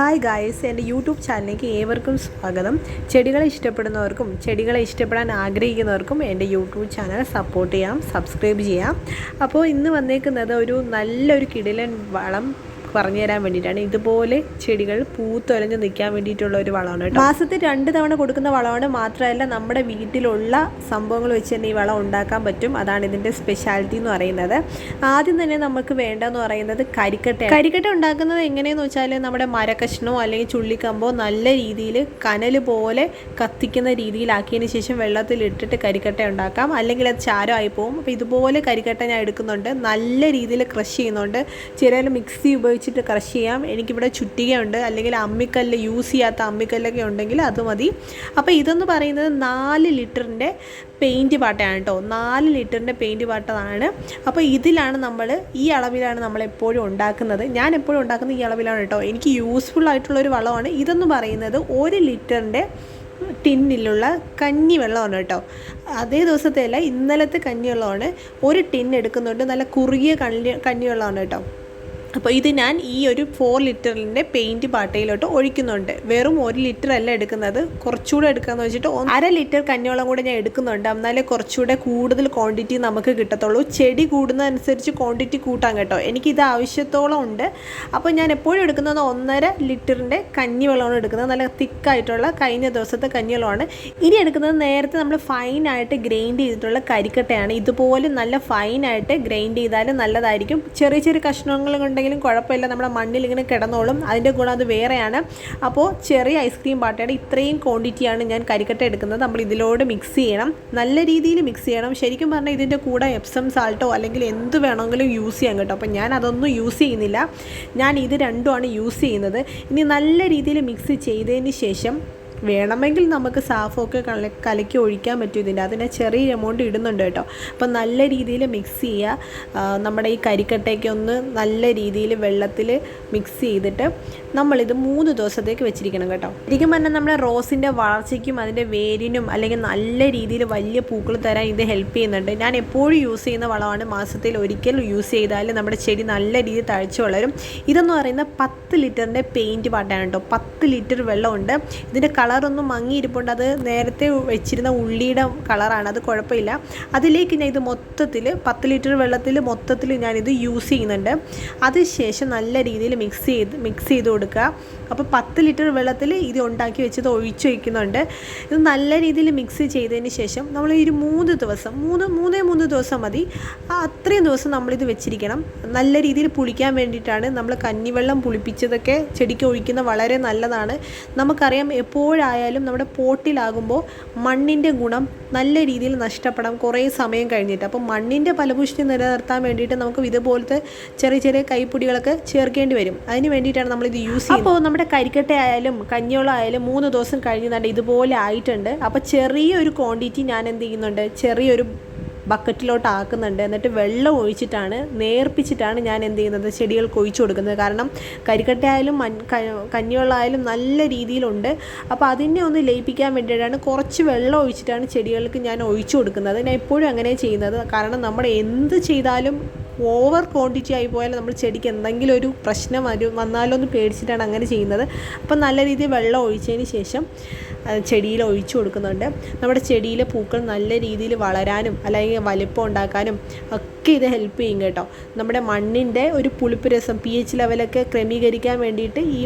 Hi guys എന്റെ YouTube ചാനലിലേക്ക് ഏവർക്കും സ്വാഗതം. ചെടികളെ ഇഷ്ടപ്പെടുന്നവർക്കും ചെടികളെ ഇഷ്ടപ്പെടാൻ ആഗ്രഹിക്കുന്നവർക്കും എന്റെ യൂട്യൂബ് ചാനൽ സപ്പോർട്ട് ചെയ്യാം സബ്സ്ക്രൈബ് ചെയ്യാം. അപ്പോൾ ഇന്ന് വന്നേക്കുന്നത് ഒരു നല്ലൊരു കിടിലൻ വളം പറഞ്ഞു തരാൻ വേണ്ടിയിട്ടാണ്. ഇതുപോലെ ചെടികൾ പൂത്തൊലഞ്ഞ് നിൽക്കാൻ വേണ്ടിയിട്ടുള്ള ഒരു വളമാണ് കേട്ടോ. മാസത്തിൽ രണ്ട് തവണ കൊടുക്കുന്ന വളമാണ്. മാത്രമല്ല നമ്മുടെ വീട്ടിലുള്ള സംഭവങ്ങൾ വെച്ച് തന്നെ ഈ വളം ഉണ്ടാക്കാൻ പറ്റും. അതാണ് ഇതിന്റെ സ്പെഷ്യാലിറ്റി എന്ന് പറയുന്നത്. ആദ്യം തന്നെ നമുക്ക് വേണ്ടതെന്ന് പറയുന്നത് കരിക്കട്ട കരിക്കട്ട ഉണ്ടാക്കുന്നത് എങ്ങനെയെന്ന് വെച്ചാൽ നമ്മുടെ മരക്കഷ്ണോ അല്ലെങ്കിൽ ചുള്ളിക്കമ്പോ നല്ല രീതിയിൽ കനൽ പോലെ കത്തിക്കുന്ന രീതിയിലാക്കിയതിന് ശേഷം വെള്ളത്തിൽ ഇട്ടിട്ട് കരിക്കട്ട ഉണ്ടാക്കാം. അല്ലെങ്കിൽ അത് ചാരമായി പോകും. അപ്പോൾ ഇതുപോലെ കരിക്കട്ട ഞാൻ എടുക്കുന്നുണ്ട്. നല്ല രീതിയിൽ ക്രഷ് ചെയ്യുന്നുണ്ട്. ചില മിക്സി ഉപയോഗിച്ച് ഉപയോഗിച്ചിട്ട് ക്രഷ് ചെയ്യാം. എനിക്കിവിടെ ചുറ്റികയുണ്ട്. അല്ലെങ്കിൽ അമ്മിക്കല്ല് യൂസ് ചെയ്യാത്ത അമ്മിക്കല്ലൊക്കെ ഉണ്ടെങ്കിൽ അത് മതി. അപ്പോൾ ഇതെന്ന് പറയുന്നത് നാല് ലിറ്ററിന്റെ പെയിന്റ് പാട്ടയാണ് കേട്ടോ. നാല് ലിറ്ററിന്റെ പെയിന്റ് പാട്ടതാണ്. അപ്പോൾ ഇതിലാണ് നമ്മൾ ഈ അളവിലാണ് നമ്മൾ എപ്പോഴും ഉണ്ടാക്കുന്നത്. ഞാൻ എപ്പോഴും ഉണ്ടാക്കുന്നത് ഈ അളവിലാണ് കേട്ടോ. എനിക്ക് യൂസ്ഫുൾ ആയിട്ടുള്ളൊരു വളമാണ്. ഇതെന്ന് പറയുന്നത് ഒരു ലിറ്ററിന്റെ ടിന്നിലുള്ള കഞ്ഞി വെള്ളമാണ് കേട്ടോ. അതേ ദിവസത്തെ അല്ല ഇന്നലത്തെ കഞ്ഞിവെള്ളമാണ്. ഒരു ടിൻ എടുക്കുന്നുണ്ട്. നല്ല കുറുകിയ കഞ്ഞി കഞ്ഞിവെള്ളമാണ് കേട്ടോ. അപ്പോൾ ഇത് ഞാൻ ഈ ഒരു ഫോർ ലിറ്ററിന്റെ പെയിന്റ് പാട്ടയിലോട്ട് ഒഴിക്കുന്നുണ്ട്. വെറും ഒരു ലിറ്റർ അല്ല എടുക്കുന്നത്. കുറച്ചുകൂടെ എടുക്കാമെന്ന് വെച്ചിട്ട് അര ലിറ്റർ കഞ്ഞോളം കൂടെ ഞാൻ എടുക്കുന്നുണ്ട്. എന്നാലേ കുറച്ചുകൂടെ കൂടുതൽ ക്വാണ്ടിറ്റി നമുക്ക് കിട്ടത്തുള്ളൂ. ചെടി കൂടുന്നതനുസരിച്ച് ക്വാണ്ടിറ്റി കൂട്ടാൻ കേട്ടോ. എനിക്കിത് ആവശ്യത്തോളം ഉണ്ട്. അപ്പോൾ ഞാൻ എപ്പോഴും എടുക്കുന്നത് ഒന്നര ലിറ്ററിന്റെ കഞ്ഞിവെള്ളമാണ് എടുക്കുന്നത്. നല്ല തിക്കായിട്ടുള്ള കഴിഞ്ഞ ദിവസത്തെ കഞ്ഞിവെള്ളമാണ്. ഇനി എടുക്കുന്നത് നേരത്തെ നമ്മൾ ഫൈനായിട്ട് ഗ്രൈൻഡ് ചെയ്തിട്ടുള്ള കരിക്കട്ടയാണ്. ഇതുപോലെ നല്ല ഫൈനായിട്ട് ഗ്രൈൻഡ് ചെയ്താൽ നല്ലതായിരിക്കും. ചെറിയ ചെറിയ കഷ്ണങ്ങൾ കൊണ്ട് ഉണ്ടെങ്കിലും കുഴപ്പമില്ല. നമ്മുടെ മണ്ണിൽ ഇങ്ങനെ കിടന്നോളും. അതിന്റെ ഗുണം അത് വേറെയാണ്. അപ്പോൾ ചെറിയ ഐസ്ക്രീം പാട്ടയുടെ ഇത്രയും ക്വാണ്ടിറ്റിയാണ് ഞാൻ കരിക്കട്ട എടുക്കുന്നത്. നമ്മൾ ഇതിലോട് മിക്സ് ചെയ്യണം. നല്ല രീതിയിൽ മിക്സ് ചെയ്യണം. ശരിക്കും പറഞ്ഞാൽ ഇതിന്റെ കൂടെ എപ്സം സാൾട്ടോ അല്ലെങ്കിൽ എന്ത് വേണമെങ്കിലും യൂസ് ചെയ്യാം കേട്ടോ. അപ്പോൾ ഞാൻ അതൊന്നും യൂസ് ചെയ്യുന്നില്ല. ഞാൻ ഇത് രണ്ടുമാണ് യൂസ് ചെയ്യുന്നത്. ഇനി നല്ല രീതിയിൽ മിക്സ് ചെയ്തതിന് ശേഷം വേണമെങ്കിൽ നമുക്ക് സാഫൊക്കെ കല കലക്കി ഒഴിക്കാൻ പറ്റും ഇതിന്റെ. അതിനെ ചെറിയ എമൗണ്ട് ഇടുന്നുണ്ട് കേട്ടോ. അപ്പം നല്ല രീതിയിൽ മിക്സ് ചെയ്യുക. നമ്മുടെ ഈ കരിക്കട്ടയ്ക്ക് ഒന്ന് നല്ല രീതിയിൽ വെള്ളത്തിൽ മിക്സ് ചെയ്തിട്ട് നമ്മളിത് മൂന്ന് ദിവസത്തേക്ക് വെച്ചിരിക്കണം കേട്ടോ. ശരിക്കും പറഞ്ഞാൽ നമ്മുടെ റോസിന്റെ വളർച്ചയ്ക്കും അതിന്റെ വേരിനും അല്ലെങ്കിൽ നല്ല രീതിയിൽ വലിയ പൂക്കൾ തരാൻ ഇത് ഹെൽപ്പ് ചെയ്യുന്നുണ്ട്. ഞാൻ എപ്പോഴും യൂസ് ചെയ്യുന്ന വളമാണ്. മാസത്തിൽ ഒരിക്കൽ യൂസ് ചെയ്താൽ നമ്മുടെ ചെടി നല്ല രീതിയിൽ തഴച്ചു വളരും. ഇതെന്ന് പറയുന്ന പത്ത് ലിറ്ററിന്റെ പെയിന്റ് പാട്ടാണ് കേട്ടോ. പത്ത് ലിറ്റർ വെള്ളമുണ്ട്. ഇതിന്റെ കളർ കളറൊന്നും മങ്ങിയിരിപ്പുണ്ട്. അത് നേരത്തെ വെച്ചിരുന്ന ഉള്ളിയുടെ കളറാണ്. അത് കുഴപ്പമില്ല. അതിലേക്ക് ഞാൻ ഇത് മൊത്തത്തിൽ പത്ത് ലിറ്റർ വെള്ളത്തിൽ മൊത്തത്തിൽ ഞാനിത് യൂസ് ചെയ്യുന്നുണ്ട്. അതിനുശേഷം നല്ല രീതിയിൽ മിക്സ് ചെയ്ത് മിക്സ് ചെയ്ത് കൊടുക്കുക. അപ്പോൾ പത്ത് ലിറ്റർ വെള്ളത്തിൽ ഇത് ഉണ്ടാക്കി വെച്ചത് ഒഴിച്ചു വയ്ക്കുന്നുണ്ട്. ഇത് നല്ല രീതിയിൽ മിക്സ് ചെയ്തതിന് ശേഷം നമ്മൾ ഒരു മൂന്ന് ദിവസം മൂന്ന് മൂന്നേ മൂന്ന് ദിവസം മതി. അത്രയും ദിവസം നമ്മളിത് വെച്ചിരിക്കണം. നല്ല രീതിയിൽ പുളിക്കാൻ വേണ്ടിയിട്ടാണ് നമ്മൾ കഞ്ഞിവെള്ളം പുളിപ്പിച്ചതൊക്കെ ചെടിക്ക് ഒഴിക്കുന്ന വളരെ നല്ലതാണ്. നമുക്കറിയാം എപ്പോഴായാലും നമ്മുടെ പോട്ടിലാകുമ്പോൾ മണ്ണിന്റെ ഗുണം നല്ല രീതിയിൽ നഷ്ടപ്പെടാം കുറേ സമയം കഴിഞ്ഞിട്ട്. അപ്പോൾ മണ്ണിന്റെ ഫലപുഷ്ടി നിലനിർത്താൻ വേണ്ടിയിട്ട് നമുക്ക് ഇതുപോലത്തെ ചെറിയ ചെറിയ കൈപ്പൊടികളൊക്കെ ചേർക്കേണ്ടി വരും. അതിന് വേണ്ടിയിട്ടാണ് നമ്മളിത് യൂസ് ചെയ്യുന്നത്. അപ്പോൾ നമ്മുടെ കരിക്കട്ട ആയാലും കഞ്ഞിവെള്ളം ആയാലും മൂന്ന് ദിവസം കഴിഞ്ഞ് ഇതുപോലെ ആയിട്ടുണ്ട്. അപ്പോൾ ചെറിയൊരു ക്വാണ്ടിറ്റി ഞാൻ എന്ത് ചെയ്യുന്നുണ്ട്? ചെറിയൊരു ബക്കറ്റിലോട്ട് ആക്കുന്നുണ്ട്. എന്നിട്ട് വെള്ളം ഒഴിച്ചിട്ടാണ് നേർപ്പിച്ചിട്ടാണ് ഞാൻ എന്ത് ചെയ്യുന്നത്? ചെടികൾക്ക് ഒഴിച്ചു കൊടുക്കുന്നത്. കാരണം കരിക്കട്ടയായാലും മൺ കഞ്ഞിവെള്ളമായാലും നല്ല രീതിയിലുണ്ട്. അപ്പോൾ അതിനെ ഒന്ന് ലയിപ്പിക്കാൻ വേണ്ടിയിട്ടാണ് കുറച്ച് വെള്ളം ഒഴിച്ചിട്ടാണ് ചെടികൾക്ക് ഞാൻ ഒഴിച്ചു കൊടുക്കുന്നത്. ഞാൻ എപ്പോഴും അങ്ങനെ ചെയ്യുന്നത്. കാരണം നമ്മൾ എന്ത് ചെയ്താലും ഓവർ ക്വാണ്ടിറ്റി ആയി പോയാൽ നമ്മൾ ചെടിക്ക് എന്തെങ്കിലും ഒരു പ്രശ്നം വരും വന്നാലോ എന്ന് പേടിച്ചിട്ടാണ് അങ്ങനെ ചെയ്യുന്നത്. അപ്പം നല്ല രീതിയിൽ വെള്ളം ഒഴിച്ചതിന് ശേഷം ചെടിയിൽ ഒഴിച്ചു കൊടുക്കുന്നുണ്ട്. നമ്മുടെ ചെടിയിലെ പൂക്കൾ നല്ല രീതിയിൽ വളരാനും അല്ലെങ്കിൽ വലിപ്പം ഉണ്ടാക്കാനും ഒക്കെ ഇത് ഹെൽപ്പ് ചെയ്യും കേട്ടോ. നമ്മുടെ മണ്ണിന്റെ ഒരു പുളിപ്പ് രസം പി എച്ച് ലെവലൊക്കെ ക്രമീകരിക്കാൻ വേണ്ടിയിട്ട് ഈ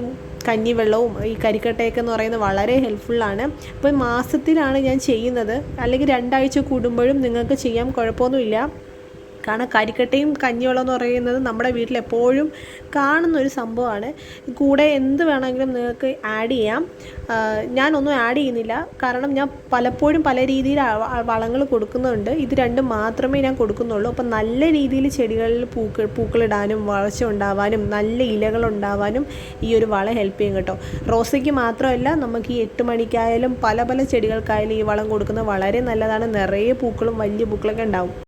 കഞ്ഞിവെള്ളവും ഈ കരിക്കട്ടയൊക്കെ എന്ന് പറയുന്നത് വളരെ ഹെൽപ്ഫുള്ളാണ് അപ്പോൾ മാസത്തിലാണ് ഞാൻ ചെയ്യുന്നത്. അല്ലെങ്കിൽ രണ്ടാഴ്ച കൂടുമ്പോഴും നിങ്ങൾക്ക് ചെയ്യാൻ കുഴപ്പമൊന്നുമില്ല. കാരണം കരിക്കട്ടയും കഞ്ഞിവെള്ളം എന്ന് പറയുന്നത് നമ്മുടെ വീട്ടിൽ എപ്പോഴും കാണുന്ന ഒരു സംഭവമാണ്. കൂടെ എന്ത് വേണമെങ്കിലും നിങ്ങൾക്ക് ആഡ് ചെയ്യാം. ഞാനൊന്നും ആഡ് ചെയ്യുന്നില്ല. കാരണം ഞാൻ പലപ്പോഴും പല രീതിയിൽ വളങ്ങൾ കൊടുക്കുന്നുണ്ട്. ഇത് രണ്ടും മാത്രമേ ഞാൻ കൊടുക്കുന്നുള്ളൂ. അപ്പം നല്ല രീതിയിൽ ചെടികളിൽ പൂക്കൾ പൂക്കളിടാനും വളർച്ച ഉണ്ടാവാനും നല്ല ഇലകൾ ഉണ്ടാവാനും ഈ ഒരു വള ഹെൽപ്പ് ചെയ്യും കേട്ടോ. റോസയ്ക്ക് മാത്രമല്ല നമുക്ക് ഈ എട്ട് മണിക്കായാലും പല പല ചെടികൾക്കായാലും ഈ വളം കൊടുക്കുന്നത് വളരെ നല്ലതാണ്. നിറയെ പൂക്കളും വലിയ പൂക്കളൊക്കെ ഉണ്ടാവും.